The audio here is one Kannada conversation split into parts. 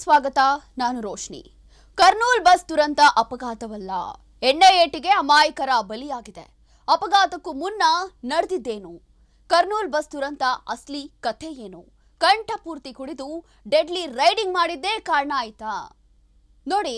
ಸ್ವಾಗತ, ನಾನು ರೋಶ್ನಿ. ಕರ್ನೂಲ್ ಬಸ್ ದುರಂತ ಅಪಘಾತವಲ್ಲ. ಎಣ್ಣೆ ಏಟಿಗೆ ಅಮಾಯಕರ ಬಲಿಯಾಗಿದೆ. ಅಪಘಾತಕ್ಕೂ ಮುನ್ನ ನಡೆದಿದ್ದೇನು? ಕರ್ನೂಲ್ ಬಸ್ ದುರಂತ ಅಸ್ಲಿ ಕಥೆ ಏನು? ಕಂಠಪೂರ್ತಿ ಕುಡಿದು ಡೆಡ್ಲಿ ರೈಡಿಂಗ್ ಮಾಡಿದ್ದೇ ಕಾರಣ ಆಯ್ತಾ? ನೋಡಿ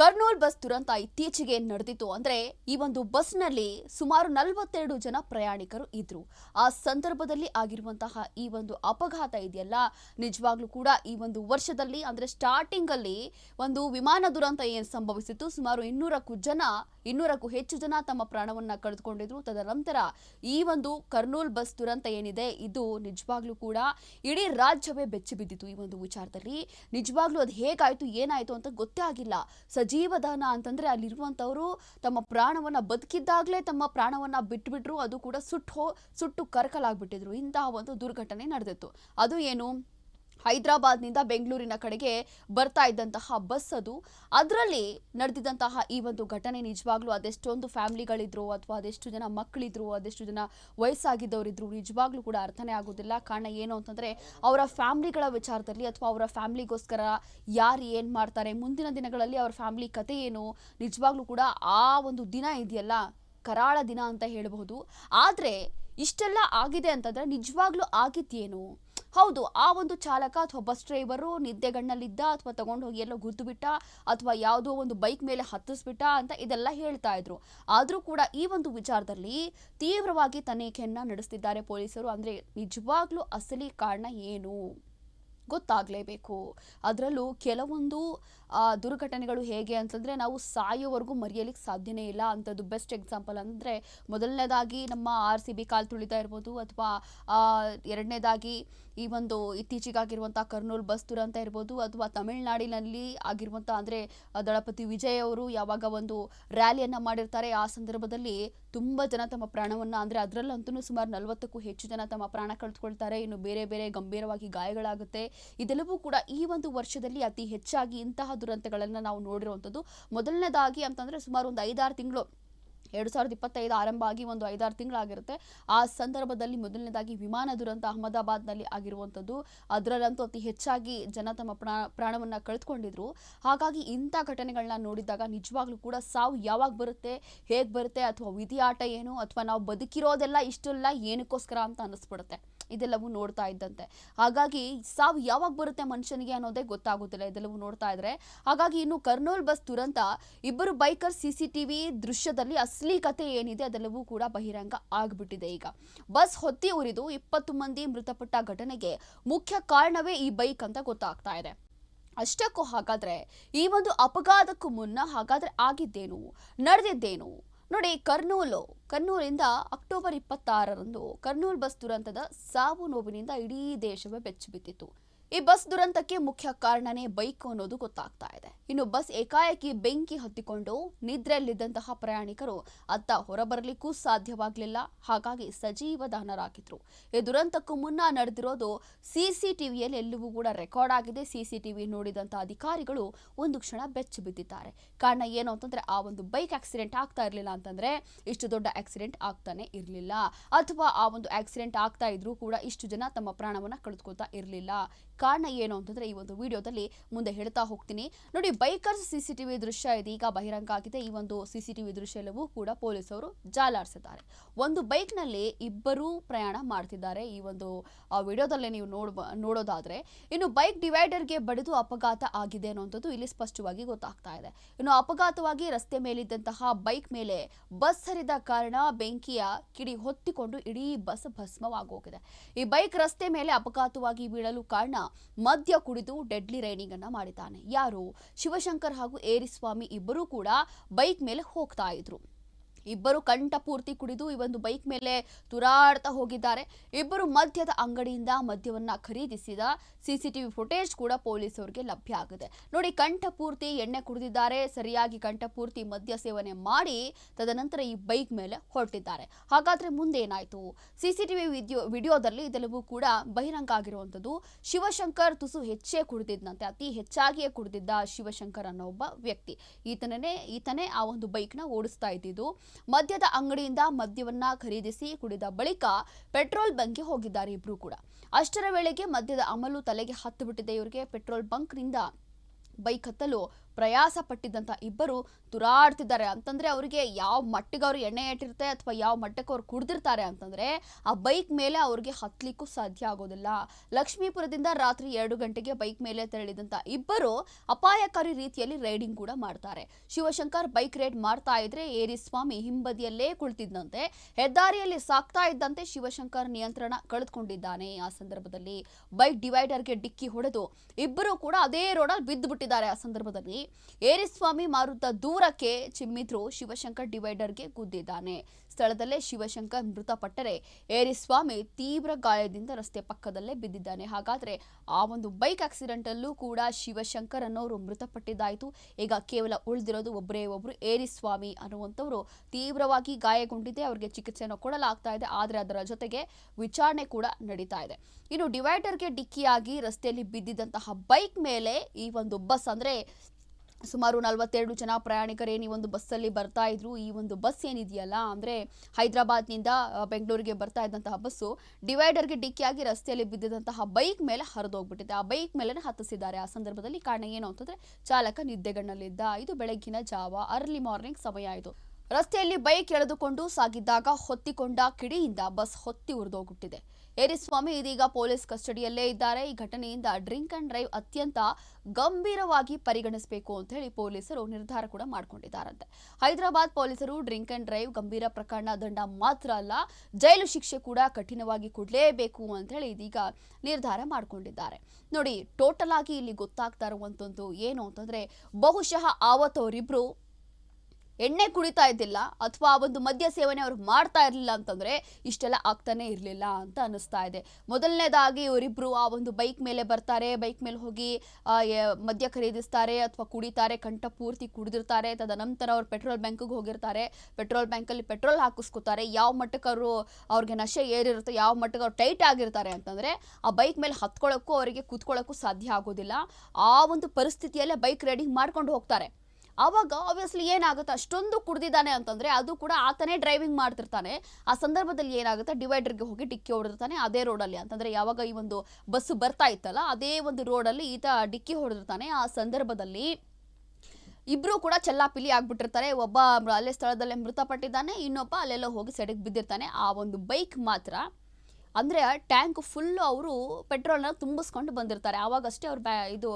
ಕರ್ನೂಲ್ ಬಸ್ ದುರಂತ ಇತ್ತೀಚೆಗೆ ನಡೆದಿತ್ತು ಅಂದ್ರೆ ಈ ಒಂದು ಬಸ್ನಲ್ಲಿ ಸುಮಾರು ನಲವತ್ತೆರಡು ಜನ ಪ್ರಯಾಣಿಕರು ಇದ್ರು. ಆ ಸಂದರ್ಭದಲ್ಲಿ ಆಗಿರುವಂತಹ ಈ ಒಂದು ಅಪಘಾತ ಇದೆಯಲ್ಲ, ನಿಜವಾಗ್ಲೂ ಕೂಡ ಈ ಒಂದು ವರ್ಷದಲ್ಲಿ ಅಂದ್ರೆ ಸ್ಟಾರ್ಟಿಂಗ್ ಅಲ್ಲಿ ಒಂದು ವಿಮಾನ ದುರಂತ ಏನು ಸಂಭವಿಸಿತ್ತು? ಸುಮಾರು ಇನ್ನೂರಕ್ಕೂ ಜನ ಇನ್ನೂರಕ್ಕೂ ಹೆಚ್ಚು ಜನ ತಮ್ಮ ಪ್ರಾಣವನ್ನ ಕಳೆದುಕೊಂಡಿದ್ರು. ತದನಂತರ ಈ ಒಂದು ಕರ್ನೂಲ್ ಬಸ್ ದುರಂತ ಏನಿದೆ, ಇದು ನಿಜವಾಗ್ಲೂ ಕೂಡ ಇಡೀ ರಾಜ್ಯವೇ ಬೆಚ್ಚಿ ಬಿದ್ದಿತ್ತು ಈ ಒಂದು ವಿಚಾರದಲ್ಲಿ. ನಿಜವಾಗ್ಲೂ ಅದು ಹೇಗಾಯ್ತು, ಏನಾಯ್ತು ಅಂತ ಗೊತ್ತೇ ಆಗಿಲ್ಲ. ಸಜೀವದಾನ ಅಂತಂದ್ರೆ ಅಲ್ಲಿರುವಂತವರು ತಮ್ಮ ಪ್ರಾಣವನ್ನ ಬದುಕಿದ್ದಾಗಲೇ ತಮ್ಮ ಪ್ರಾಣವನ್ನ ಬಿಟ್ಟುಬಿಟ್ರು ಅದು ಕೂಡ ಸುಟ್ಟು ಸುಟ್ಟು ಕರಕಲಾಗ್ಬಿಟ್ಟಿದ್ರು. ಇಂತಹ ಒಂದು ದುರ್ಘಟನೆ ನಡೆದಿತ್ತು. ಅದು ಏನು? ಹೈದರಾಬಾದ್ನಿಂದ ಬೆಂಗಳೂರಿನ ಕಡೆಗೆ ಬರ್ತಾ ಇದ್ದಂತಹ ಬಸ್ ಅದು. ಅದರಲ್ಲಿ ನಡೆದಿದ್ದಂತಹ ಈ ಒಂದು ಘಟನೆ ನಿಜವಾಗ್ಲೂ ಅದೆಷ್ಟೊಂದು ಫ್ಯಾಮಿಲಿಗಳಿದ್ರು ಅಥವಾ ಅದೆಷ್ಟು ಜನ ಮಕ್ಕಳಿದ್ರು, ಅದೆಷ್ಟು ಜನ ವಯಸ್ಸಾಗಿದ್ದವರಿದ್ರು ನಿಜವಾಗ್ಲೂ ಕೂಡ ಅರ್ಥನೇ ಆಗೋದಿಲ್ಲ. ಕಾರಣ ಏನು ಅಂತಂದ್ರೆ ಅವರ ಫ್ಯಾಮಿಲಿಗಳ ವಿಚಾರದಲ್ಲಿ ಅಥವಾ ಅವರ ಫ್ಯಾಮಿಲಿಗೋಸ್ಕರ ಯಾರು ಏನು ಮಾಡ್ತಾರೆ, ಮುಂದಿನ ದಿನಗಳಲ್ಲಿ ಅವರ ಫ್ಯಾಮಿಲಿ ಕತೆ ಏನು ನಿಜವಾಗ್ಲೂ ಕೂಡ ಆ ಒಂದು ದಿನ ಇದೆಯಲ್ಲ, ಕರಾಳ ದಿನ ಅಂತ ಹೇಳಬಹುದು. ಆದರೆ ಇಷ್ಟೆಲ್ಲ ಆಗಿದೆ ಅಂತಂದ್ರೆ ನಿಜವಾಗ್ಲೂ ಆಗಿದ್ದೇನು? ಹೌದು, ಆ ಒಂದು ಚಾಲಕ ಅಥವಾ ಬಸ್ ಡ್ರೈವರು ನಿದ್ದೆಗಣ್ಣಲ್ಲಿದ್ದ ಅಥವಾ ತಗೊಂಡು ಹೋಗಿ ಎಲ್ಲೋ ಗುದ್ದು ಬಿಟ್ಟ ಅಥವಾ ಯಾವುದೋ ಒಂದು ಬೈಕ್ ಮೇಲೆ ಹತ್ತಿಸ್ಬಿಟ್ಟ ಅಂತ ಇದೆಲ್ಲ ಹೇಳ್ತಾ ಇದ್ರು. ಆದರೂ ಕೂಡ ಈ ಒಂದು ವಿಚಾರದಲ್ಲಿ ತೀವ್ರವಾಗಿ ತನಿಖೆಯನ್ನ ನಡೆಸ್ತಿದ್ದಾರೆ ಪೊಲೀಸರು. ಅಂದ್ರೆ ನಿಜವಾಗ್ಲೂ ಅಸಲಿ ಕಾರಣ ಏನು? ಗೊತ್ತಾಗಲೇಬೇಕು. ಅದರಲ್ಲೂ ಕೆಲವೊಂದು ದುರ್ಘಟನೆಗಳು ಹೇಗೆ ಅಂತಂದರೆ ನಾವು ಸಾಯೋವರೆಗೂ ಮರೆಯಲಿಕ್ಕೆ ಸಾಧ್ಯನೇ ಇಲ್ಲ. ಅಂಥದ್ದು ಬೆಸ್ಟ್ ಎಕ್ಸಾಂಪಲ್ ಅಂದರೆ ಮೊದಲನೇದಾಗಿ ನಮ್ಮ ಆರ್ ಸಿ ಬಿ ಕಾಲು ತುಳಿತಾ ಇರ್ಬೋದು ಅಥವಾ ಎರಡನೇದಾಗಿ ಈ ಒಂದು ಇತ್ತೀಚೆಗಾಗಿರುವಂಥ ಕರ್ನೂಲ್ ಬಸ್ ದುರಂತ ಇರ್ಬೋದು ಅಥವಾ ತಮಿಳುನಾಡಿನಲ್ಲಿ ಆಗಿರುವಂಥ ಅಂದರೆ ದಳಪತಿ ವಿಜಯ್ ಅವರು ಯಾವಾಗ ಒಂದು ರ್ಯಾಲಿಯನ್ನು ಮಾಡಿರ್ತಾರೆ, ಆ ಸಂದರ್ಭದಲ್ಲಿ ತುಂಬ ಜನ ತಮ್ಮ ಪ್ರಾಣವನ್ನು ಅಂದರೆ ಅದರಲ್ಲಂತೂ ಸುಮಾರು ನಲವತ್ತಕ್ಕೂ ಹೆಚ್ಚು ಜನ ತಮ್ಮ ಪ್ರಾಣ ಕಳೆದುಕೊಳ್ತಾರೆ, ಇನ್ನು ಬೇರೆ ಬೇರೆ ಗಂಭೀರವಾಗಿ ಗಾಯಗಳಾಗುತ್ತೆ. ಇದೆಲ್ಲವೂ ಕೂಡ ಈ ಒಂದು ವರ್ಷದಲ್ಲಿ ಅತಿ ಹೆಚ್ಚಾಗಿ ಇಂತಹ ದುರಂತಗಳನ್ನು ನಾವು ನೋಡಿರುವಂಥದ್ದು. ಮೊದಲನೇದಾಗಿ ಅಂತಂದರೆ ಸುಮಾರು ಒಂದು ಐದಾರು ತಿಂಗಳು ಎರಡು ಸಾವಿರದ ಇಪ್ಪತ್ತೈದು ಆರಂಭ ಆಗಿ ಒಂದು ಐದಾರು ತಿಂಗಳಾಗಿರುತ್ತೆ. ಆ ಸಂದರ್ಭದಲ್ಲಿ ಮೊದಲನೇದಾಗಿ ವಿಮಾನ ದುರಂತ ಅಹಮದಾಬಾದ್ನಲ್ಲಿ ಆಗಿರುವಂಥದ್ದು. ಅದರಲ್ಲಂತೂ ಅತಿ ಹೆಚ್ಚಾಗಿ ಜನ ತಮ್ಮ ಪ್ರಾಣ ಪ್ರಾಣವನ್ನು ಕಳೆದುಕೊಂಡಿದ್ರು. ಹಾಗಾಗಿ ಇಂಥ ಘಟನೆಗಳನ್ನ ನೋಡಿದಾಗ ನಿಜವಾಗ್ಲೂ ಕೂಡ ಸಾವು ಯಾವಾಗ ಬರುತ್ತೆ, ಹೇಗೆ ಬರುತ್ತೆ, ಅಥವಾ ವಿಧಿಯಾಟ ಏನು, ಅಥವಾ ನಾವು ಬದುಕಿರೋದೆಲ್ಲ ಇಷ್ಟೆಲ್ಲ, ಏನಕ್ಕೋಸ್ಕರ ಅಂತ ಅನ್ನಿಸ್ಬಿಡುತ್ತೆ. ಇದೆಲ್ಲವೂ ನೋಡ್ತಾ ಇದ್ದಂತೆ. ಹಾಗಾಗಿ ಸಾವು ಯಾವಾಗ ಬರುತ್ತೆ ಮನುಷ್ಯನಿಗೆ ಅನ್ನೋದೇ ಗೊತ್ತಾಗುತ್ತಿಲ್ಲ ಇದೆಲ್ಲವೂ ನೋಡ್ತಾ ಇದ್ರೆ. ಹಾಗಾಗಿ ಇನ್ನು ಕರ್ನೂಲ್ ಬಸ್ ದುರಂತ, ಇಬ್ಬರು ಬೈಕರ್ ಸಿಸಿಟಿವಿ ದೃಶ್ಯದಲ್ಲಿ ಅಸಲಿ ಕತೆ ಏನಿದೆ ಅದೆಲ್ಲವೂ ಕೂಡ ಬಹಿರಂಗ ಆಗ್ಬಿಟ್ಟಿದೆ ಈಗ. ಬಸ್ ಹೊತ್ತಿ ಉರಿದು ಇಪ್ಪತ್ತು ಮಂದಿ ಮೃತಪಟ್ಟ ಘಟನೆಗೆ ಮುಖ್ಯ ಕಾರಣವೇ ಈ ಬೈಕ್ ಅಂತ ಗೊತ್ತಾಗ್ತಾ ಇದೆ. ಅಷ್ಟಕ್ಕೂ ಹಾಗಾದ್ರೆ ಈ ಒಂದು ಅಪಘಾತಕ್ಕೂ ಮುನ್ನ ಹಾಗಾದ್ರೆ ಆಗಿದ್ದೇನು? ನಡೆದಿದ್ದೇನು? ನೋಡಿ ಕರ್ನೂಲು ಕರ್ನೂಲಿಂದ ಅಕ್ಟೋಬರ್ ಇಪ್ಪತ್ತಾರರಂದು ಕರ್ನೂಲ್ ಬಸ್ ದುರಂತದ ಸಾವು ನೋವಿನಿಂದ ಇಡೀ ದೇಶವೇ ಬೆಚ್ಚು ಬಿದ್ದಿತ್ತು. ಈ ಬಸ್ ದುರಂತಕ್ಕೆ ಮುಖ್ಯ ಕಾರಣನೇ ಬೈಕ್ ಅನ್ನೋದು ಗೊತ್ತಾಗ್ತಾ ಇದೆ. ಇನ್ನು ಬಸ್ ಏಕಾಏಕಿ ಬೆಂಕಿ ಹತ್ತಿಕೊಂಡು ನಿದ್ರೆಯಲ್ಲಿದ್ದಂತಹ ಪ್ರಯಾಣಿಕರು ಅತ್ತ ಹೊರಬರಲಿಕ್ಕೂ ಸಾಧ್ಯವಾಗಲಿಲ್ಲ. ಹಾಗಾಗಿ ಸಜೀವ ದಾನರಾಗಿದ್ರು ಈ ದುರಂತಕ್ಕೂ ಮುನ್ನ ನಡೆದಿರೋದು ಸಿಸಿಟಿವಿಯಲ್ಲಿ ಎಲ್ಲವೂ ಕೂಡ ರೆಕಾರ್ಡ್ ಆಗಿದೆ. ಸಿಸಿಟಿವಿ ನೋಡಿದಂತಹ ಅಧಿಕಾರಿಗಳು ಒಂದು ಕ್ಷಣ ಬೆಚ್ಚಿ ಬಿದ್ದಿದ್ದಾರೆ. ಕಾರಣ ಏನು ಅಂತಂದ್ರೆ, ಆ ಒಂದು ಬೈಕ್ ಆಕ್ಸಿಡೆಂಟ್ ಆಗ್ತಾ ಇರಲಿಲ್ಲ ಅಂತಂದ್ರೆ ಇಷ್ಟು ದೊಡ್ಡ ಆಕ್ಸಿಡೆಂಟ್ ಆಗ್ತಾನೆ ಇರಲಿಲ್ಲ. ಅಥವಾ ಆ ಒಂದು ಆಕ್ಸಿಡೆಂಟ್ ಆಗ್ತಾ ಇದ್ರೂ ಕೂಡ ಇಷ್ಟು ಜನ ತಮ್ಮ ಪ್ರಾಣವನ್ನ ಕಳೆದುಕೊಳ್ತಾ ಇರಲಿಲ್ಲ. ಕಾರಣ ಏನು ಅಂತಂದ್ರೆ ಈ ಒಂದು ವಿಡಿಯೋದಲ್ಲಿ ಮುಂದೆ ಹೇಳ್ತಾ ಹೋಗ್ತೀನಿ. ನೋಡಿ, ಬೈಕರ್ಸ್ ಸಿಸಿಟಿವಿ ದೃಶ್ಯ ಇದೀಗ ಬಹಿರಂಗ ಆಗಿದೆ. ಈ ಒಂದು ಸಿಸಿಟಿವಿ ದೃಶ್ಯ ಎಲ್ಲವೂ ಕೂಡ ಪೊಲೀಸರು ಜಾಲಾಡಿಸಿದ್ದಾರೆ. ಒಂದು ಬೈಕ್ನಲ್ಲಿ ಇಬ್ಬರು ಪ್ರಯಾಣ ಮಾಡ್ತಿದ್ದಾರೆ. ಈ ಒಂದು ವಿಡಿಯೋದಲ್ಲೇ ನೀವು ನೋಡ್ ನೋಡೋದಾದ್ರೆ, ಇನ್ನು ಬೈಕ್ ಡಿವೈಡರ್ಗೆ ಬಡಿದು ಅಪಘಾತ ಆಗಿದೆ ಅನ್ನುವಂಥದ್ದು ಇಲ್ಲಿ ಸ್ಪಷ್ಟವಾಗಿ ಗೊತ್ತಾಗ್ತಾ ಇದೆ. ಇನ್ನು ಅಪಘಾತವಾಗಿ ರಸ್ತೆ ಮೇಲಿದ್ದಂತಹ ಬೈಕ್ ಮೇಲೆ ಬಸ್ ಹರಿದ ಕಾರಣ ಬೆಂಕಿಯ ಕಿಡಿ ಹೊತ್ತಿಕೊಂಡು ಇಡೀ ಬಸ್ ಭಸ್ಮವಾಗೋಗಿದೆ. ಈ ಬೈಕ್ ರಸ್ತೆ ಮೇಲೆ ಅಪಘಾತವಾಗಿ ಬೀಳಲು ಕಾರಣ ಮದ್ಯ ಕುಡಿದು ಡೆಡ್ಲಿ ರೈಡಿಂಗ್ ಅನ್ನ ಮಾಡಿದ್ದಾನೆ. ಯಾರು? ಶಿವಶಂಕರ್ ಹಾಗೂ ಏರಿಸ್ವಾಮಿ ಇಬ್ಬರೂ ಕೂಡ ಬೈಕ್ ಮೇಲೆ ಹೋಗ್ತಾ ಇದ್ರು. ಇಬ್ಬರು ಕಂಠ ಪೂರ್ತಿ ಕುಡಿದು ಈ ಒಂದು ಬೈಕ್ ಮೇಲೆ ತುರಾಡ್ತಾ ಹೋಗಿದ್ದಾರೆ. ಇಬ್ಬರು ಮದ್ಯದ ಅಂಗಡಿಯಿಂದ ಮದ್ಯವನ್ನ ಖರೀದಿಸಿದ ಸಿಸಿಟಿವಿ ಫುಟೇಜ್ ಕೂಡ ಪೊಲೀಸರಿಗೆ ಲಭ್ಯ ಆಗಿದೆ. ನೋಡಿ ಕಂಠ ಪೂರ್ತಿ ಎಣ್ಣೆ ಕುಡಿದಿದ್ದಾರೆ. ಸರಿಯಾಗಿ ಕಂಠಪೂರ್ತಿ ಮದ್ಯ ಸೇವನೆ ಮಾಡಿ ತದನಂತರ ಈ ಬೈಕ್ ಮೇಲೆ ಹೊರಟಿದ್ದಾರೆ. ಹಾಗಾದ್ರೆ ಮುಂದೆ ಏನಾಯ್ತು ಸಿಸಿಟಿವಿ ವಿಡಿಯೋ ವಿಡಿಯೋದಲ್ಲಿ ಇದೆಲ್ಲವೂ ಕೂಡ ಬಹಿರಂಗ ಆಗಿರುವಂತದ್ದು ಶಿವಶಂಕರ್ ತುಸು ಹೆಚ್ಚೇ ಕುಡಿದಿದ್ದಂತೆ ಅತಿ ಹೆಚ್ಚಾಗಿಯೇ ಕುಡಿದಿದ್ದ ಶಿವಶಂಕರ್ ಅನ್ನೋ ಒಬ್ಬ ವ್ಯಕ್ತಿ. ಈತನೇ ಈತನೇ ಆ ಒಂದು ಬೈಕ್ನ ಓಡಿಸ್ತಾ ಇದ್ದಿದ್ದು. ಮದ್ಯದ ಅಂಗಡಿಯಿಂದ ಮದ್ಯವನ್ನ ಖರೀದಿಸಿ ಕುಡಿದ ಬಳಿಕ ಪೆಟ್ರೋಲ್ ಬಂಕ್ಗೆ ಹೋಗಿದ್ದಾರೆ ಇಬ್ರು ಕೂಡ. ಅಷ್ಟರ ವೇಳೆಗೆ ಮದ್ಯದ ಅಮಲು ತಲೆಗೆ ಹತ್ತು ಬಿಟ್ಟಿದೆ. ಇವರಿಗೆ ಪೆಟ್ರೋಲ್ ಬಂಕ್ನಿಂದ ಬೈಕ್ ಹತ್ತಲು ಪ್ರಯಾಸ ಪಟ್ಟಿದ್ದಂಥ ಇಬ್ಬರು ತುರಾಡ್ತಿದ್ದಾರೆ. ಅಂತಂದರೆ ಅವರಿಗೆ ಯಾವ ಮಟ್ಟಿಗೆ ಅವರು ಎಣ್ಣೆ ಇಟ್ಟಿರುತ್ತೆ ಅಥವಾ ಯಾವ ಮಟ್ಟಕ್ಕೆ ಅವ್ರು ಕುಡ್ದಿರ್ತಾರೆ ಅಂತಂದರೆ ಆ ಬೈಕ್ ಮೇಲೆ ಅವ್ರಿಗೆ ಹತ್ತಲಿಕ್ಕೂ ಸಾಧ್ಯ ಆಗೋದಿಲ್ಲ. ಲಕ್ಷ್ಮೀಪುರದಿಂದ ರಾತ್ರಿ ಎರಡು ಗಂಟೆಗೆ ಬೈಕ್ ಮೇಲೆ ತೆರಳಿದಂಥ ಇಬ್ಬರು ಅಪಾಯಕಾರಿ ರೀತಿಯಲ್ಲಿ ರೈಡಿಂಗ್ ಕೂಡ ಮಾಡ್ತಾರೆ. ಶಿವಶಂಕರ್ ಬೈಕ್ ರೈಡ್ ಮಾಡ್ತಾ ಇದ್ರೆ ಏರಿಸ್ವಾಮಿ ಹಿಂಬದಿಯಲ್ಲೇ ಕುಳಿತಿದ್ದಂತೆ, ಹೆದ್ದಾರಿಯಲ್ಲಿ ಸಾಕ್ತಾ ಇದ್ದಂತೆ ಶಿವಶಂಕರ್ ನಿಯಂತ್ರಣ ಕಳೆದುಕೊಂಡಿದ್ದಾನೆ. ಆ ಸಂದರ್ಭದಲ್ಲಿ ಬೈಕ್ ಡಿವೈಡರ್ಗೆ ಡಿಕ್ಕಿ ಹೊಡೆದು ಇಬ್ಬರು ಕೂಡ ಅದೇ ರೋಡಲ್ಲಿ ಬಿದ್ದು ಬಿಟ್ಟಿದ್ದಾರೆ ಆ ಸಂದರ್ಭದಲ್ಲಿ ಏರಿಸ್ವಾಮಿ ಮಾರುತ ದೂರಕ್ಕೆ ಚಿಮ್ಮಿದ್ರು ಶಿವಶಂಕರ್ ಡಿವೈಡರ್ಗೆ ಗುದ್ದಿದ್ದಾನೆ. ಸ್ಥಳದಲ್ಲೇ ಶಿವಶಂಕರ್ ಮೃತಪಟ್ಟರೆ ಏರಿಸ್ವಾಮಿ ತೀವ್ರ ಗಾಯದಿಂದ ರಸ್ತೆ ಪಕ್ಕದಲ್ಲೇ ಬಿದ್ದಿದ್ದಾನೆ. ಹಾಗಾದ್ರೆ ಆ ಒಂದು ಬೈಕ್ ಆಕ್ಸಿಡೆಂಟ್ ಅಲ್ಲೂ ಕೂಡ ಶಿವಶಂಕರ್ ಅನ್ನೋರು ಮೃತಪಟ್ಟಿದ್ದಾಯಿತು. ಈಗ ಕೇವಲ ಉಳಿದಿರೋದು ಒಬ್ಬರೇ ಒಬ್ಬರು ಏರಿಸ್ವಾಮಿ ಅನ್ನುವಂಥವರು ತೀವ್ರವಾಗಿ ಗಾಯಗೊಂಡಿದೆ. ಅವರಿಗೆ ಚಿಕಿತ್ಸೆಯನ್ನು ಕೊಡಲಾಗ್ತಾ ಇದೆ. ಆದರೆ ಅದರ ಜೊತೆಗೆ ವಿಚಾರಣೆ ಕೂಡ ನಡೀತಾ ಇದೆ. ಇನ್ನು ಡಿವೈಡರ್ಗೆ ಡಿಕ್ಕಿಯಾಗಿ ರಸ್ತೆಯಲ್ಲಿ ಬಿದ್ದಿದ್ದಂತಹ ಬೈಕ್ ಮೇಲೆ ಈ ಒಂದು ಬಸ್ ಅಂದ್ರೆ ಸುಮಾರು ನಲವತ್ತೆರಡು ಜನ ಪ್ರಯಾಣಿಕರೇನು ಈ ಒಂದು ಬಸ್ಸಲ್ಲಿ ಬರ್ತಾ ಇದ್ರು. ಈ ಒಂದು ಬಸ್ ಏನಿದೆಯಲ್ಲ, ಅಂದರೆ ಹೈದರಾಬಾದ್ನಿಂದ ಬೆಂಗಳೂರಿಗೆ ಬರ್ತಾ ಇದ್ದಂತಹ ಬಸ್ಸು, ಡಿವೈಡರ್ಗೆ ಡಿಕ್ಕಿಯಾಗಿ ರಸ್ತೆಯಲ್ಲಿ ಬಿದ್ದಿದ್ದಂತಹ ಬೈಕ್ ಮೇಲೆ ಹರಿದೋಗ್ಬಿಟ್ಟಿದೆ. ಆ ಬೈಕ್ ಮೇಲೆ ಹತ್ತಿಸಿದ್ದಾರೆ. ಆ ಸಂದರ್ಭದಲ್ಲಿ ಕಾರಣ ಏನು ಅಂತಂದ್ರೆ ಚಾಲಕ ನಿದ್ದೆಗಣ್ಣಲ್ಲಿದ್ದ. ಇದು ಬೆಳಗ್ಗಿನ ಜಾವ, ಅರ್ಲಿ ಮಾರ್ನಿಂಗ್ ಸಮಯ ಇದು. ರಸ್ತೆಯಲ್ಲಿ ಬೈಕ್ ಎಳೆದುಕೊಂಡು ಸಾಗಿದ್ದಾಗ ಹೊತ್ತಿಕೊಂಡ ಕಿಡಿಯಿಂದ ಬಸ್ ಹೊತ್ತಿ ಉರಿದೋಗುಟ್ಟಿದೆ ಏರಿಸ್ವಾಮಿ ಇದೀಗ ಪೊಲೀಸ್ ಕಸ್ಟಡಿಯಲ್ಲೇ ಇದ್ದಾರೆ. ಈ ಘಟನೆಯಿಂದ ಡ್ರಿಂಕ್ ಅಂಡ್ ಡ್ರೈವ್ ಅತ್ಯಂತ ಗಂಭೀರವಾಗಿ ಪರಿಗಣಿಸಬೇಕು ಅಂತ ಹೇಳಿ ಪೊಲೀಸರು ನಿರ್ಧಾರ ಕೂಡ ಮಾಡಿಕೊಂಡಿದ್ದಾರಂತೆ. ಹೈದರಾಬಾದ್ ಪೊಲೀಸರು ಡ್ರಿಂಕ್ ಅಂಡ್ ಡ್ರೈವ್ ಗಂಭೀರ ಪ್ರಕರಣ ದಂಡ ಮಾತ್ರ ಅಲ್ಲ, ಜೈಲು ಶಿಕ್ಷೆ ಕೂಡ ಕಠಿಣವಾಗಿ ಕೊಡಲೇಬೇಕು ಅಂತ ಹೇಳಿ ಇದೀಗ ನಿರ್ಧಾರ ಮಾಡಿಕೊಂಡಿದ್ದಾರೆ. ನೋಡಿ, ಟೋಟಲ್ ಆಗಿ ಇಲ್ಲಿ ಗೊತ್ತಾಗ್ತಾ ಇರುವಂತದ್ದು ಏನು ಅಂತಂದ್ರೆ ಬಹುಶಃ ಆವತ್ತವರಿಬ್ರು ಎಣ್ಣೆ ಕುಡಿತಾ ಇದ್ದಿಲ್ಲ ಅಥವಾ ಆ ಒಂದು ಮದ್ಯ ಸೇವನೆ ಅವ್ರು ಮಾಡ್ತಾ ಇರಲಿಲ್ಲ ಅಂತಂದ್ರೆ ಇಷ್ಟೆಲ್ಲ ಆಗ್ತಾನೆ ಇರಲಿಲ್ಲ ಅಂತ ಅನಿಸ್ತಾ ಇದೆ. ಮೊದಲನೇದಾಗಿ ಇವರಿಬ್ರು ಆ ಒಂದು ಬೈಕ್ ಮೇಲೆ ಬರ್ತಾರೆ, ಬೈಕ್ ಮೇಲೆ ಹೋಗಿ ಮದ್ಯ ಖರೀದಿಸ್ತಾರೆ ಅಥವಾ ಕುಡಿತಾರೆ, ಕಂಠ ಪೂರ್ತಿ ಕುಡಿದಿರ್ತಾರೆ, ತದನಂತರ ಅವ್ರು ಪೆಟ್ರೋಲ್ ಬ್ಯಾಂಕ್ಗೆ ಹೋಗಿರ್ತಾರೆ, ಪೆಟ್ರೋಲ್ ಬ್ಯಾಂಕಲ್ಲಿ ಪೆಟ್ರೋಲ್ ಹಾಕಿಸ್ಕೊತಾರೆ, ಯಾವ ಮಟ್ಟಕ್ಕೆ ಅವರು, ಅವ್ರಿಗೆ ನಶೆ ಏರಿರುತ್ತೆ, ಯಾವ ಮಟ್ಟಕ್ಕೆ ಅವ್ರು ಟೈಟ್ ಆಗಿರ್ತಾರೆ ಅಂತಂದ್ರೆ ಆ ಬೈಕ್ ಮೇಲೆ ಹತ್ಕೊಳ್ಳೋಕ್ಕೂ ಅವರಿಗೆ ಕೂತ್ಕೊಳ್ಳೋಕ್ಕೂ ಸಾಧ್ಯ ಆಗೋದಿಲ್ಲ. ಆ ಒಂದು ಪರಿಸ್ಥಿತಿಯಲ್ಲೇ ಬೈಕ್ ರೈಡಿಂಗ್ ಮಾಡ್ಕೊಂಡು ಹೋಗ್ತಾರೆ. ಆವಾಗ ಆಬ್ವಿಯಸ್ಲಿ ಏನಾಗುತ್ತೆ? ಅಷ್ಟೊಂದು ಕುಡ್ದಿದ್ದಾನೆ ಅಂತಂದ್ರೆ ಅದು ಕೂಡ ಆತನೇ ಡ್ರೈವಿಂಗ್ ಮಾಡ್ತಿರ್ತಾನೆ. ಆ ಸಂದರ್ಭದಲ್ಲಿ ಏನಾಗುತ್ತೆ? ಡಿವೈಡರ್ಗೆ ಹೋಗಿ ಡಿಕ್ಕಿ ಹೊಡೆದಿರ್ತಾನೆ ಅದೇ ರೋಡಲ್ಲಿ ಅಂತಂದ್ರೆ ಯಾವಾಗ ಈ ಒಂದು ಬಸ್ ಬರ್ತಾ ಇತ್ತಲ್ಲ, ಅದೇ ಒಂದು ರೋಡಲ್ಲಿ ಈತ ಡಿಕ್ಕಿ ಹೊಡೆದಿರ್ತಾನೆ. ಆ ಸಂದರ್ಭದಲ್ಲಿ ಇಬ್ರು ಕೂಡ ಚೆಲ್ಲಾಪಿಲಿ ಆಗ್ಬಿಟ್ಟಿರ್ತಾರೆ. ಒಬ್ಬ ಅಲ್ಲೇ ಸ್ಥಳದಲ್ಲೇ ಮೃತಪಟ್ಟಿದ್ದಾನೆ, ಇನ್ನೊಬ್ಬ ಅಲ್ಲೆಲ್ಲೋ ಹೋಗಿ ಸೆಡೆಗೆ ಬಿದ್ದಿರ್ತಾನೆ. ಆ ಒಂದು ಬೈಕ್ ಮಾತ್ರ ಅಂದರೆ ಟ್ಯಾಂಕ್ ಫುಲ್ಲು ಅವರು ಪೆಟ್ರೋಲ್ನ ತುಂಬಿಸ್ಕೊಂಡು ಬಂದಿರ್ತಾರೆ. ಆವಾಗಷ್ಟೇ ಅವ್ರು ಬ್ಯಾ ಇದು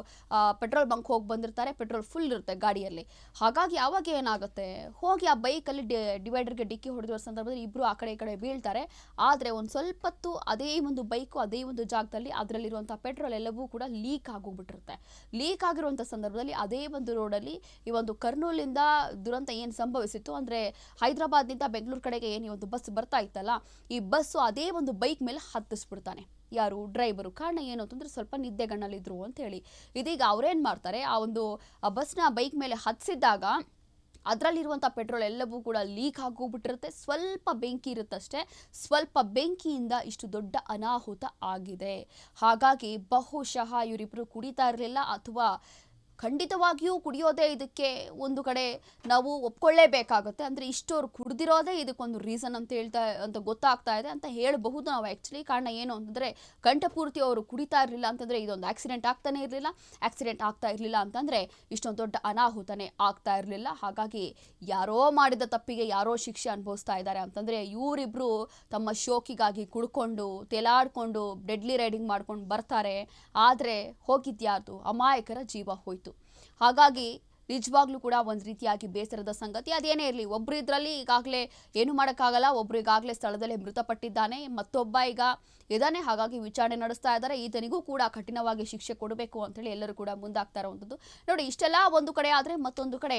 ಪೆಟ್ರೋಲ್ ಬಂಕ್ ಹೋಗಿ ಬಂದಿರ್ತಾರೆ. ಪೆಟ್ರೋಲ್ ಫುಲ್ ಇರುತ್ತೆ ಗಾಡಿಯಲ್ಲಿ. ಹಾಗಾಗಿ ಆವಾಗ ಏನಾಗುತ್ತೆ? ಹೋಗಿ ಆ ಬೈಕಲ್ಲಿ ಡಿ ಡಿವೈಡರ್ಗೆ ಡಿಕ್ಕಿ ಹೊಡೆದಿರೋ ಸಂದರ್ಭದಲ್ಲಿ ಇಬ್ಬರು ಆ ಕಡೆ ಈ ಕಡೆ ಬೀಳ್ತಾರೆ. ಆದರೆ ಒಂದು ಸ್ವಲ್ಪ ಹೊತ್ತು ಅದೇ ಒಂದು ಬೈಕು, ಅದೇ ಒಂದು ಜಾಗದಲ್ಲಿ ಅದರಲ್ಲಿರುವಂಥ ಪೆಟ್ರೋಲ್ ಎಲ್ಲವೂ ಕೂಡ ಲೀಕ್ ಆಗೋಗ್ಬಿಟ್ಟಿರುತ್ತೆ. ಲೀಕ್ ಆಗಿರುವಂಥ ಸಂದರ್ಭದಲ್ಲಿ ಅದೇ ಒಂದು ರೋಡಲ್ಲಿ ಈ ಒಂದು ಕರ್ನೂಲಿಂದ ದುರಂತ ಏನು ಸಂಭವಿಸಿತ್ತು? ಅಂದರೆ ಹೈದರಾಬಾದ್ನಿಂದ ಬೆಂಗಳೂರು ಕಡೆಗೆ ಏನು ಈ ಒಂದು ಬಸ್ ಬರ್ತಾ ಇತ್ತಲ್ಲ, ಈ ಬಸ್ಸು ಅದೇ ಒಂದು ಬೈಕ್ ಮೇಲೆ ಹತ್ತಿಸ್ಬಿಡ್ತಾನೆ. ಯಾರು? ಡ್ರೈವರು. ಕಾರಣ ಏನು ಅಂತಂದ್ರೆ ಸ್ವಲ್ಪ ನಿದ್ದೆಗಣ್ಣಲ್ಲಿದ್ರು ಅಂತ ಹೇಳಿ ಇದೀಗ ಅವ್ರೇನು ಮಾಡ್ತಾರೆ? ಆ ಒಂದು ಬಸ್ನ ಬೈಕ್ ಮೇಲೆ ಹತ್ತಿಸಿದಾಗ ಅದರಲ್ಲಿರುವಂಥ ಪೆಟ್ರೋಲ್ ಎಲ್ಲವೂ ಕೂಡ ಲೀಕ್ ಆಗೋಗ್ಬಿಟ್ಟಿರುತ್ತೆ. ಸ್ವಲ್ಪ ಬೆಂಕಿ ಇರುತ್ತಷ್ಟೇ, ಸ್ವಲ್ಪ ಬೆಂಕಿಯಿಂದ ಇಷ್ಟು ದೊಡ್ಡ ಅನಾಹುತ ಆಗಿದೆ. ಹಾಗಾಗಿ ಬಹುಶಃ ಇವರಿಬ್ಬರು ಕುಡಿತಾ ಇರಲಿಲ್ಲ ಅಥವಾ ಖಂಡಿತವಾಗಿಯೂ ಕುಡಿಯೋದೇ ಇದಕ್ಕೆ ಒಂದು ಕಡೆ ನಾವು ಒಪ್ಕೊಳ್ಳೇಬೇಕಾಗುತ್ತೆ. ಅಂದರೆ ಇಷ್ಟೋರು ಕುಡಿದಿರೋದೇ ಇದಕ್ಕೊಂದು ರೀಸನ್ ಅಂತ ಹೇಳ್ತಾ, ಅಂತ ಗೊತ್ತಾಗ್ತಾ ಇದೆ ಅಂತ ಹೇಳಬಹುದು ನಾವು ಆ್ಯಕ್ಚುಲಿ ಕಾರಣ ಏನು ಅಂತಂದರೆ ಕಂಠಪೂರ್ತಿ ಅವರು ಕುಡಿತಾ ಇರಲಿಲ್ಲ ಅಂತಂದರೆ ಇದೊಂದು ಆಕ್ಸಿಡೆಂಟ್ ಆಗ್ತಾನೆ ಇರಲಿಲ್ಲ. ಆಕ್ಸಿಡೆಂಟ್ ಆಗ್ತಾ ಇರಲಿಲ್ಲ ಅಂತಂದರೆ ಇಷ್ಟೊಂದು ದೊಡ್ಡ ಅನಾಹುತನೇ ಆಗ್ತಾ ಇರಲಿಲ್ಲ. ಹಾಗಾಗಿ ಯಾರೋ ಮಾಡಿದ ತಪ್ಪಿಗೆ ಯಾರೋ ಶಿಕ್ಷೆ ಅನುಭವಿಸ್ತಾ ಇದ್ದಾರೆ ಅಂತಂದರೆ ಇವರಿಬ್ಬರು ತಮ್ಮ ಶೋಕಿಗಾಗಿ ಕುಡ್ಕೊಂಡು, ತೆಲಾಡ್ಕೊಂಡು ಡೆಡ್ಲಿ ರೈಡಿಂಗ್ ಮಾಡ್ಕೊಂಡು ಬರ್ತಾರೆ. ಆದರೆ ಹೋಗಿದ್ಯಾರ್ದು? ಅಮಾಯಕರ ಜೀವ ಹೋಯಿತು. ಹಾಗಾಗಿ ನಿಜವಾಗ್ಲೂ ಕೂಡ ಒಂದು ರೀತಿಯಾಗಿ ಬೇಸರದ ಸಂಗತಿ. ಅದೇನೇ ಇರಲಿ, ಒಬ್ರು ಇದರಲ್ಲಿ ಈಗಾಗಲೇ ಏನು ಮಾಡೋಕ್ಕಾಗಲ್ಲ, ಒಬ್ರು ಈಗಾಗಲೇ ಸ್ಥಳದಲ್ಲೇ ಮೃತಪಟ್ಟಿದ್ದಾನೆ. ಮತ್ತೊಬ್ಬ ಈಗ ಇದಾನೆ. ಹಾಗಾಗಿ ವಿಚಾರಣೆ ನಡೆಸ್ತಾ ಇದ್ದಾರೆ. ಈತನಿಗೂ ಕೂಡ ಕಠಿಣವಾಗಿ ಶಿಕ್ಷೆ ಕೊಡಬೇಕು ಅಂತೇಳಿ ಎಲ್ಲರೂ ಕೂಡ ಮುಂದಾಗ್ತಾ ಇರುವಂಥದ್ದು. ನೋಡಿ, ಇಷ್ಟೆಲ್ಲ ಒಂದು ಕಡೆ ಆದರೆ ಮತ್ತೊಂದು ಕಡೆ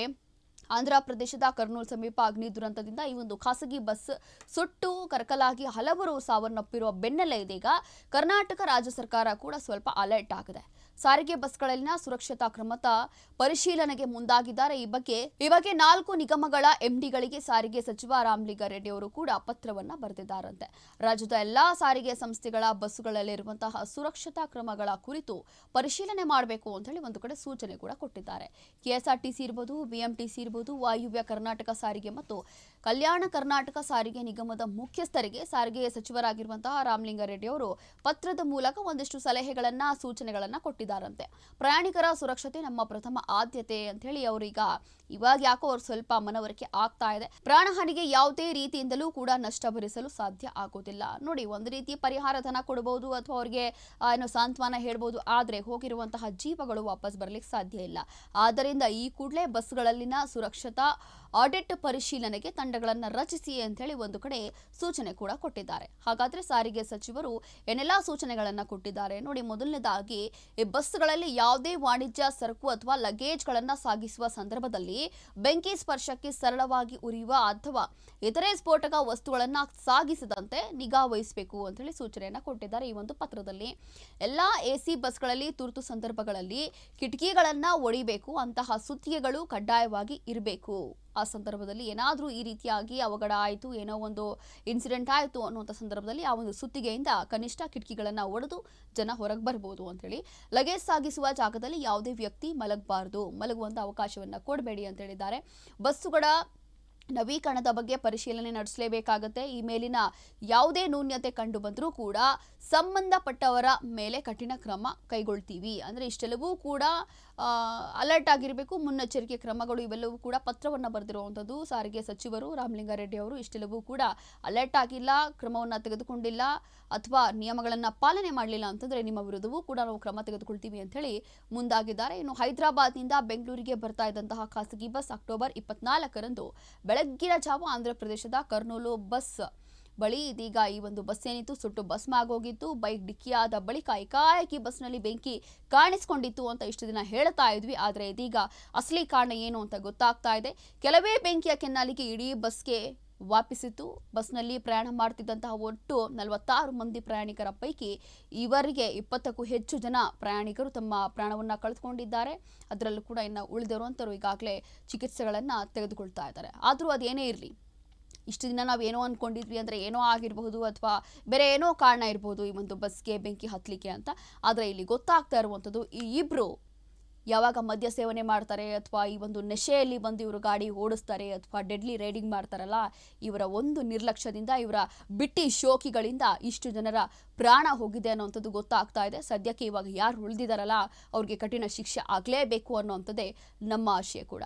ಆಂಧ್ರ ಪ್ರದೇಶದ ಕರ್ನೂಲ್ ಸಮೀಪ ಅಗ್ನಿ ದುರಂತದಿಂದ ಈ ಒಂದು ಖಾಸಗಿ ಬಸ್ ಸುಟ್ಟು ಕರಕಲಾಗಿ ಹಲವರು ಸಾವನ್ನಪ್ಪಿರುವ ಬೆನ್ನಲ್ಲೇ ಇದೀಗ ಕರ್ನಾಟಕ ರಾಜ್ಯ ಸರ್ಕಾರ ಕೂಡ ಸ್ವಲ್ಪ ಅಲರ್ಟ್ ಆಗಿದೆ. ಸಾರಿಗೆ ಬಸ್ಗಳಲ್ಲಿನ ಸುರಕ್ಷತಾ ಕ್ರಮದ ಪರಿಶೀಲನೆಗೆ ಮುಂದಾಗಿದ್ದಾರೆ. ಈ ಬಗ್ಗೆ ಈ ಬಗ್ಗೆ ನಾಲ್ಕು ನಿಗಮಗಳ ಎಂಡಿಗಳಿಗೆ ಸಾರಿಗೆ ಸಚಿವ ರಾಮಲಿಂಗಾರೆಡ್ಡಿ ಅವರು ಕೂಡ ಪತ್ರವನ್ನ ಬರೆದಿದ್ದಾರಂತೆ. ರಾಜ್ಯದ ಎಲ್ಲಾ ಸಾರಿಗೆ ಸಂಸ್ಥೆಗಳ ಬಸ್ಸುಗಳಲ್ಲಿರುವಂತಹ ಸುರಕ್ಷತಾ ಕ್ರಮಗಳ ಕುರಿತು ಪರಿಶೀಲನೆ ಮಾಡಬೇಕು ಅಂತ ಹೇಳಿ ಒಂದು ಕಡೆ ಸೂಚನೆ ಕೂಡ ಕೊಟ್ಟಿದ್ದಾರೆ. ಕೆಎಸ್ಆರ್ಟಿಸಿ ಇರ್ಬೋದು, ಬಿಎಂಟಿಸಿ ಇರ್ಬೋದು, ವಾಯುವ್ಯ ಕರ್ನಾಟಕ ಸಾರಿಗೆ ಮತ್ತು ಕಲ್ಯಾಣ ಕರ್ನಾಟಕ ಸಾರಿಗೆ ನಿಗಮದ ಮುಖ್ಯಸ್ಥರಿಗೆ ಸಾರಿಗೆ ಸಚಿವರಾಗಿರುವಂತಹ ರಾಮಲಿಂಗಾರೆಡ್ಡಿ ಅವರು ಪತ್ರದ ಮೂಲಕ ಒಂದಿಷ್ಟು ಸಲಹೆಗಳನ್ನ, ಸೂಚನೆಗಳನ್ನ ಕೊಟ್ಟಿದ್ದಾರಂತೆ ಪ್ರಯಾಣಿಕರ ಸುರಕ್ಷತೆ ನಮ್ಮ ಪ್ರಥಮ ಆದ್ಯತೆ ಅಂತ ಹೇಳಿ ಅವರೀಗ ಇವಾಗ ಯಾಕೋ ಅವ್ರು ಸ್ವಲ್ಪ ಮನವರಿಕೆ ಆಗ್ತಾ ಇದೆ. ಪ್ರಾಣಹಾನಿಗೆ ಯಾವುದೇ ರೀತಿಯಿಂದಲೂ ಕೂಡ ನಷ್ಟ ಭರಿಸಲು ಸಾಧ್ಯ ಆಗೋದಿಲ್ಲ. ನೋಡಿ, ಒಂದು ರೀತಿ ಪರಿಹಾರ ಧನ ಕೊಡಬಹುದು ಅಥವಾ ಅವರಿಗೆ ಏನೋ ಸಾಂತ್ವನ ಹೇಳ್ಬೋದು, ಆದ್ರೆ ಹೋಗಿರುವಂತಹ ಜೀವಗಳು ವಾಪಸ್ ಬರ್ಲಿಕ್ಕೆ ಸಾಧ್ಯ ಇಲ್ಲ. ಆದ್ದರಿಂದ ಈ ಕೂಡಲೇ ಬಸ್ಗಳಲ್ಲಿನ ಸುರಕ್ಷತಾ ಆಡಿಟ್ ಪರಿಶೀಲನೆಗೆ ತಂಡಗಳನ್ನು ರಚಿಸಿ ಅಂತ ಹೇಳಿ ಒಂದು ಕಡೆ ಸೂಚನೆ ಕೂಡ ಕೊಟ್ಟಿದ್ದಾರೆ. ಹಾಗಾದ್ರೆ ಸಾರಿಗೆ ಸಚಿವರು ಏನೆಲ್ಲಾ ಸೂಚನೆಗಳನ್ನ ಕೊಟ್ಟಿದ್ದಾರೆ. ನೋಡಿ, ಮೊದಲನೇದಾಗಿ ಬಸ್ಗಳಲ್ಲಿ ಯಾವುದೇ ವಾಣಿಜ್ಯ, ಸರಕು ಅಥವಾ ಲಗೇಜ್ಗಳನ್ನು ಸಾಗಿಸುವ ಸಂದರ್ಭದಲ್ಲಿ ಬೆಂಕಿ ಸ್ಪರ್ಶಕ್ಕೆ ಸರಳವಾಗಿ ಉರಿಯುವ ಅಥವಾ ಇತರೆ ಸ್ಫೋಟಕ ವಸ್ತುಗಳನ್ನು ಸಾಗಿಸದಂತೆ ನಿಗಾ ವಹಿಸಬೇಕು ಅಂತ ಹೇಳಿ ಸೂಚನೆಯನ್ನ ಕೊಟ್ಟಿದ್ದಾರೆ ಈ ಒಂದು ಪತ್ರದಲ್ಲಿ. ಎಲ್ಲಾ ಎಸಿ ಬಸ್ಗಳಲ್ಲಿ ತುರ್ತು ಸಂದರ್ಭಗಳಲ್ಲಿ ಕಿಟಕಿಗಳನ್ನು ಒಡಿಬೇಕು, ಅಂತಹ ಸುತ್ತಿಗೆಗಳು ಕಡ್ಡಾಯವಾಗಿ ಇರಬೇಕು. ಆ ಸಂದರ್ಭದಲ್ಲಿ ಏನಾದರೂ ಈ ರೀತಿಯಾಗಿ ಅವಘಡ ಆಯಿತು, ಏನೋ ಒಂದು ಇನ್ಸಿಡೆಂಟ್ ಆಯಿತು ಅನ್ನುವಂಥ ಸಂದರ್ಭದಲ್ಲಿ ಆ ಒಂದು ಸುತ್ತಿಗೆಯಿಂದ ಕನಿಷ್ಠ ಕಿಟಕಿಗಳನ್ನು ಒಡೆದು ಜನ ಹೊರಗೆ ಬರ್ಬೋದು ಅಂತೇಳಿ. ಲಗೇಜ್ ಸಾಗಿಸುವ ಜಾಗದಲ್ಲಿ ಯಾವುದೇ ವ್ಯಕ್ತಿ ಮಲಗಬಾರ್ದು ಮಲಗುವಂಥ ಅವಕಾಶವನ್ನು ಕೊಡಬೇಡಿ ಅಂತ ಹೇಳಿದ್ದಾರೆ ಬಸ್ಸುಗಳ ನವೀಕರಣದ ಬಗ್ಗೆ ಪರಿಶೀಲನೆ ನಡೆಸಲೇಬೇಕಾಗತ್ತೆ. ಈ ಮೇಲಿನ ಯಾವುದೇ ನ್ಯೂನ್ಯತೆ ಕಂಡು ಬಂದರೂ ಕೂಡ ಸಂಬಂಧಪಟ್ಟವರ ಮೇಲೆ ಕಠಿಣ ಕ್ರಮ ಕೈಗೊಳ್ತೀವಿ. ಅಂದರೆ ಇಷ್ಟೆಲ್ಲವೂ ಕೂಡ ಅಲರ್ಟ್ ಆಗಿರಬೇಕು. ಮುನ್ನೆಚ್ಚರಿಕೆ ಕ್ರಮಗಳು ಇವೆಲ್ಲವೂ ಕೂಡ ಪತ್ರವನ್ನು ಬರೆದಿರುವಂಥದ್ದು ಸಾರಿಗೆ ಸಚಿವರು ರಾಮಲಿಂಗಾರೆಡ್ಡಿ ಅವರು. ಇಷ್ಟೆಲ್ಲವೂ ಕೂಡ ಅಲರ್ಟ್ ಆಗಿಲ್ಲ, ಕ್ರಮವನ್ನು ತೆಗೆದುಕೊಂಡಿಲ್ಲ ಅಥವಾ ನಿಯಮಗಳನ್ನು ಪಾಲನೆ ಮಾಡಲಿಲ್ಲ ಅಂತಂದರೆ ನಿಮ್ಮ ವಿರುದ್ಧವೂ ಕೂಡ ನಾವು ಕ್ರಮ ತೆಗೆದುಕೊಳ್ತೀವಿ ಅಂತ ಮುಂದಾಗಿದ್ದಾರೆ. ಇನ್ನು ಹೈದರಾಬಾದ್ನಿಂದ ಬೆಂಗಳೂರಿಗೆ ಬರ್ತಾ ಇದ್ದಂತಹ ಖಾಸಗಿ ಬಸ್ ಅಕ್ಟೋಬರ್ ಇಪ್ಪತ್ನಾಲ್ಕರಂದು ಬೆಳಗ್ಗಿನ ಜಾವ ಆಂಧ್ರ ಪ್ರದೇಶದ ಕರ್ನೂಲು ಬಸ್ ಬಳಿ ಇದೀಗ ಈ ಒಂದು ಬಸ್ ಏನಿತ್ತು, ಸುಟ್ಟು ಬಸ್ ಮಾಗೋಗಿತ್ತು. ಬೈಕ್ ಡಿಕ್ಕಿಯಾದ ಬಳಿಕ ಏಕಾಏಕಿ ಬಸ್ನಲ್ಲಿ ಬೆಂಕಿ ಕಾಣಿಸಿಕೊಂಡಿತ್ತು ಅಂತ ಇಷ್ಟು ದಿನ ಹೇಳ್ತಾ ಇದ್ವಿ. ಆದರೆ ಇದೀಗ ಅಸಲಿ ಕಾರಣ ಏನು ಅಂತ ಗೊತ್ತಾಗ್ತಾ ಇದೆ. ಕೆಲವೇ ಬೆಂಕಿಯ ಕೆನ್ನಾಲಿಗೆ ಇಡೀ ಬಸ್ಗೆ ವಾಪಿಸಿತ್ತು. ಬಸ್ನಲ್ಲಿ ಪ್ರಯಾಣ ಮಾಡ್ತಿದ್ದಂತಹ ಒಟ್ಟು ನಲವತ್ತಾರು ಮಂದಿ ಪ್ರಯಾಣಿಕರ ಪೈಕಿ ಇವರಿಗೆ ಇಪ್ಪತ್ತಕ್ಕೂ ಹೆಚ್ಚು ಜನ ಪ್ರಯಾಣಿಕರು ತಮ್ಮ ಪ್ರಾಣವನ್ನು ಕಳೆದುಕೊಂಡಿದ್ದಾರೆ. ಅದರಲ್ಲೂ ಕೂಡ ಇನ್ನು ಉಳಿದಿರುವಂಥರು ಈಗಾಗಲೇ ಚಿಕಿತ್ಸೆಗಳನ್ನು ತೆಗೆದುಕೊಳ್ತಾ ಇದ್ದಾರೆ. ಆದರೂ ಅದೇನೇ ಇರಲಿ ಇಷ್ಟು ದಿನ ನಾವು ಏನೋ ಅಂದ್ಕೊಂಡಿದ್ವಿ ಅಂದರೆ ಏನೋ ಆಗಿರಬಹುದು ಅಥವಾ ಬೇರೆ ಏನೋ ಕಾರಣ ಇರ್ಬೋದು ಈ ಒಂದು ಬಸ್ಗೆ ಬೆಂಕಿ ಹತ್ತಲಿಕ್ಕೆ ಅಂತ. ಆದರೆ ಇಲ್ಲಿ ಗೊತ್ತಾಗ್ತಾ ಇರುವಂಥದ್ದು ಈ ಇಬ್ಬರು ಯಾವಾಗ ಮದ್ಯ ಸೇವನೆ ಮಾಡ್ತಾರೆ ಅಥವಾ ಈ ಒಂದು ನಶೆಯಲ್ಲಿ ಬಂದು ಇವರು ಗಾಡಿ ಓಡಿಸ್ತಾರೆ ಅಥವಾ ಡೆಡ್ಲಿ ರೈಡಿಂಗ್ ಮಾಡ್ತಾರಲ್ಲ, ಇವರ ಒಂದು ನಿರ್ಲಕ್ಷ್ಯದಿಂದ, ಇವರ ಬಿಟ್ಟಿ ಶೋಕಿಗಳಿಂದ ಇಷ್ಟು ಜನರ ಪ್ರಾಣ ಹೋಗಿದೆ ಅನ್ನೋವಂಥದ್ದು ಗೊತ್ತಾಗ್ತಾ ಇದೆ. ಸದ್ಯಕ್ಕೆ ಇವಾಗ ಯಾರು ಉಳಿದಿದಾರಲ್ಲ, ಅವ್ರಿಗೆ ಕಠಿಣ ಶಿಕ್ಷೆ ಆಗಲೇಬೇಕು ಅನ್ನೋವಂಥದ್ದೇ ನಮ್ಮ ಆಶಯ ಕೂಡ.